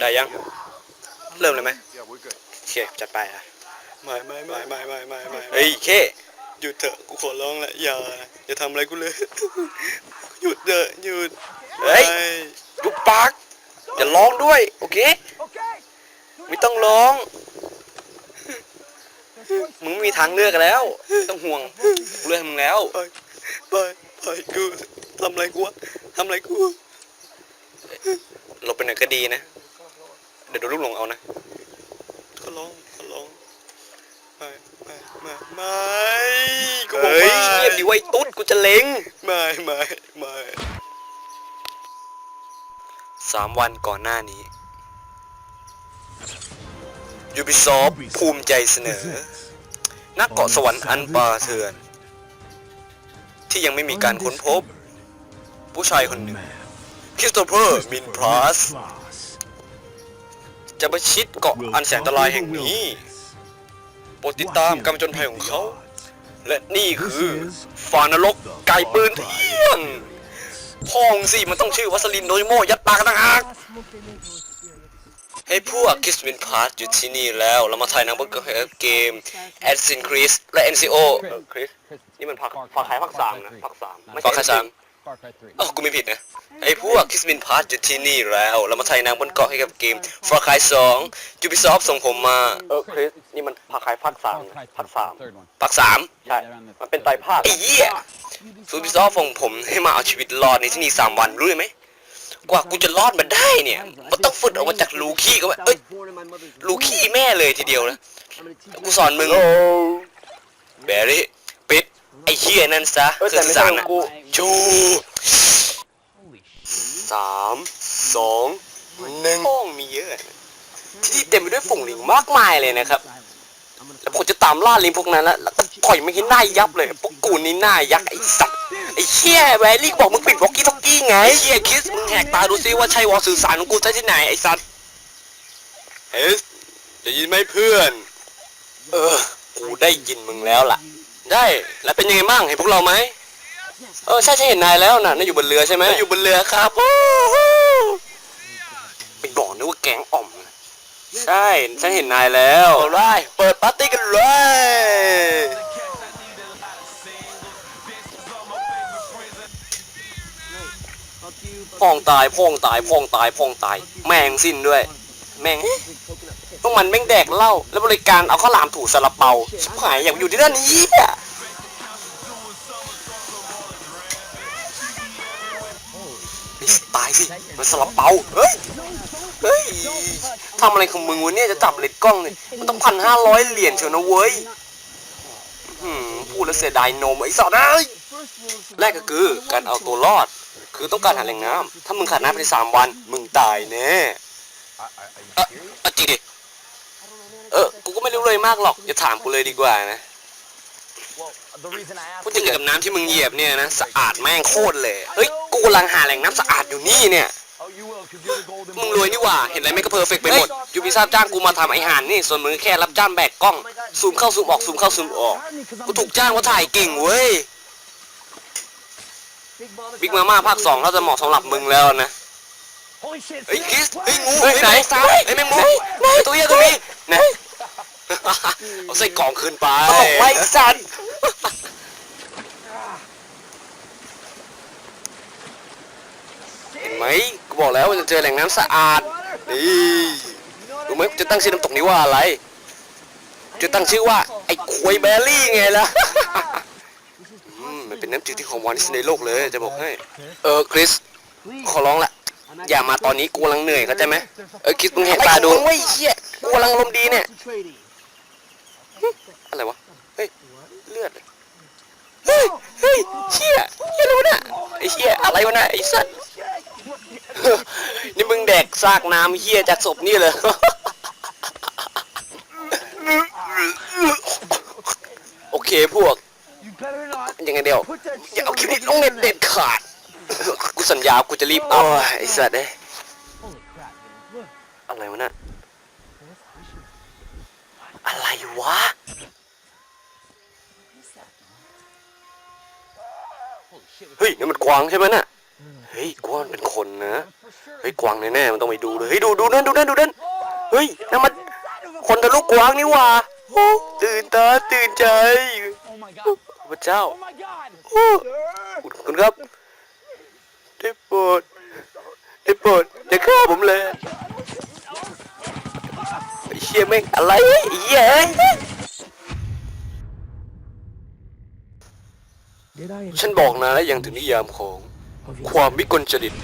ได้ยัง เริ่มเลยไหม Yeah, we're good. โอเคจัดไปอะไม่ไม่ไม่ไม่ไม่ไม่ไม่เฮ้ยเคหยุดเถอะกูขอร้องแหละอย่าอย่าทำอะไรกูเลย หยุดเถอะหยุดเฮ้ยไม่ยุบปากอย่าร้องด้วย โอเค ไม่ต้องร้อง มึงไม่มีทางเลือกแล้วไม่ต้องห่วงกูเลือกให้มึงแล้วไปไปไปกูทำอะไรกูวะทำอะไรกูหลบไปไหนอยก็ดีนะ เดี๋ยวโดนลูกหลงเอานะขอร้องขอร้องไม่ไม่ไม่ไม่กูบอกเฮ้ยไม่เงียบดิไว้ยตุ๊ดกูจะเล็งไม่ไม่ไม่สามวันก่อนหน้านี้ Ubisoft ภูมิใจเสนอ นักเกาะสวรรค์อันป่าเถื่อน ที่ยังไม่มีการค้นพบ ผู้ชายคนหนึ่งคริส จะประชิดเกาะอันแสนอันตรายแห่งนี้ โปรดติดตามการผจญภัยของเขา และนี่คือฟานรกไก่ปืนเที่ยงพองสิมันต้องชื่อวัสลินโดยโมยัดปากกันต่างหากให้พวกคิสวินพาร์อยู่ที่นี่แล้ว เรามาถ่ายหนังบนเกม Assassin's Creed และ NCO เออคริสนี่มันพักฝากขายพักสามนะพักสามฝากขายสาม Far Cry 3. อ้าวกูไม่ผิดนะไอ้พวกคิสบินพาร์ทอยู่ที่นี่แล้ว เรามาถ่ายหนังบนเกาะให้กับเกม Far Cry 2 Ubisoft ส่งผมมา เออคริสนี่มันภาคขายภาคสาม Far Cry ภาค 3, สาม third one. ภาคสาม Yeah, they're on the มันเป็นไตรภาคไอ้เหี้ย Ubisoft ส่งผมให้มาเอาชีวิตรอดในที่นี่สามวันรู้ไหมกว่ากูจะรอดมาได้เนี่ย มันต้องฝึกออกมาจากลูขี้ก็ว่าเอ้ยลูขี้แม่เลยทีเดียวนะ กูสอนมึงแบรี่ปิดไอ้เหี้ยนั่นซะคือสารนะชู Holy shit. สามสองหนึ่งห้องมีเยอะ ที่นี่เต็มไปด้วยฝุ่งลิงมากมายเลยนะครับ แล้วผมจะตามล่าลิงพวกนั้นแล้วแล้วก็ต่อยไม่ให้หน้ายับเลย พวกกูนี่หน้ายักษ์ไอ้สัตว์ไอ้เชี่ยแวรี่บอกมึงปิดวอกกี้ท็อกกี้ไงไอ้เชี่ยคิสมึงแหกตาดูซิว่าใช่วอลสื่อสารของกูใช่ที่ไหนไอ้สัตว์เฮสได้ยินไหมเพื่อน เออ กูได้ยินมึงแล้วล่ะ ได้แล้วเป็นยังไงบ้างเห็นพวกเราไหมเออใช่ใช่เห็นนายแล้วน่ะนายอยู่บนเรือใช่ไหมอยู่บนเรือครับโอ้โหไปบอกนึกว่าแก๊งอ่อมนะใช่ฉันเห็นนายแล้วได้เปิดปาร์ตี้กันเลย พองตายพองตายพองตายพองตาย แม่งสิ้นด้วย แม่งพ วกมันแม่งแดกเหล้าแล้วบริการเอาข้าวหลามถูสลับเปาชิบหายอยากอยู่ที่ด้านนี้อะตายสิมันสลับเปาเฮ้ยเฮ้ยทำอะไรของมึงวะเนี่ยจะจับเลนส์กล้องเนี่ยมันต้องพันห้าร้อยเหรียญเชียวนะเว้ยหือพูดแล้วเสียดายนมไอ้สอดเอ้แรกก็คือการเอาตัวรอด คือต้องการหาแหล่งน้ำถ้ามึงขาดน้ำภายในสามวัน มึงตายแน่เอ่อจริงดิ เออ กูก็ไม่รู้เลยมากหรอก อย่าถามกูเลยดีกว่านะ Well, the reason I asked พูดถึงกับน้ำที่มึงเหยียบเนี่ยนะ สะอาดแม่งโคตรเลย เฮ้ย กูกำลังหาแหล่งน้ำสะอาดอยู่นี่เนี่ย Oh, you will, because you're the golden มึงรวยนี่หว่า เห็นอะไรไม่ก็เพอร์เฟกต์ไปหมด ยูพิซซ่าจ้างกูมาทำไอหานนี่ ส่วนมึงแค่รับจ้างแบกกล้อง ซูมเข้าซูมออกซูมเข้าซูมออก กูถูกจ้างว่าถ่ายเก่งเว้ย บิ๊กมาม่าภาคสองเขาจะเหมาะสำหรับมึงแล้วนะ Holy shit! เฮ้ย see คิส that? เฮ้ยงูเฮ้ยไหนซ้ายเฮ้ยแมงมุมเฮ้ยตัวเหี้ยตัวนี้ไหน เอาใส่กล่องคืนไปตกไว้สันเห็นไหมกูบอกแล้วว่าจะเจอแหล่งน้ำสะอาด นี่รู้ไหมจะตั้งชื่อน้ำตกนี้ว่าอะไร จะตั้งชื่อว่าไอ้ควยแบลลี่ไงล่ะมมันเป็นน้ำจืดที่หอมหวานที่สุดในโลกเลยจะบอกให้ เออคริส ขอร้องละ อย่ามาตอนนี้กูกำลังเหนื่อยเข้าใจไหมเออคิดมึงแหกตาดูไอ้เหี้ยกูกำลังอารมดีเนี่ย อะไรวะ เฮ้ย เลือดเฮ้ย เฮ้ยเชี่ยเชี่ยอะไรวะเนี่ยไอ้เชี่ยอะไรวะเนี่ยไอ้สัตว์นี่มึงแดกซากน้ำเหี้ยจากศพนี่เลยโอเคพวก You better not ยังไงเดียว put that อย่า shit เอา on คลิป the นี้ลงเน็ตเด็ดขาด กูสัญญากูจะรีบอัพไอ้สัตว์เอ้ย Holy crap, dude. Look. อะไรวะน่ะอะไรวะ เฮ้ยนี่นมันกวางใช่ไหมน่ะเฮ้ยกวางเป็นคนนะเฮ้ยกวางแน่ๆมันต้องไปดูเลยเฮ้ยดูดูนั่นดูนั่นดูนั่นเฮ้ยนั่นมันคนทะลุกวางนี่หว่าโอ้ตื่นตาตื่นใจพระเจ้า Oh my god. โอ้ขอบคุณครับได้โปรดได้โปรดอย่าฆ่าผมเลยไอ้เชี่ยแม่งอะไรเหี้ ฉันบอกนะแล้วยังถึงนิยามของความวิกลจริต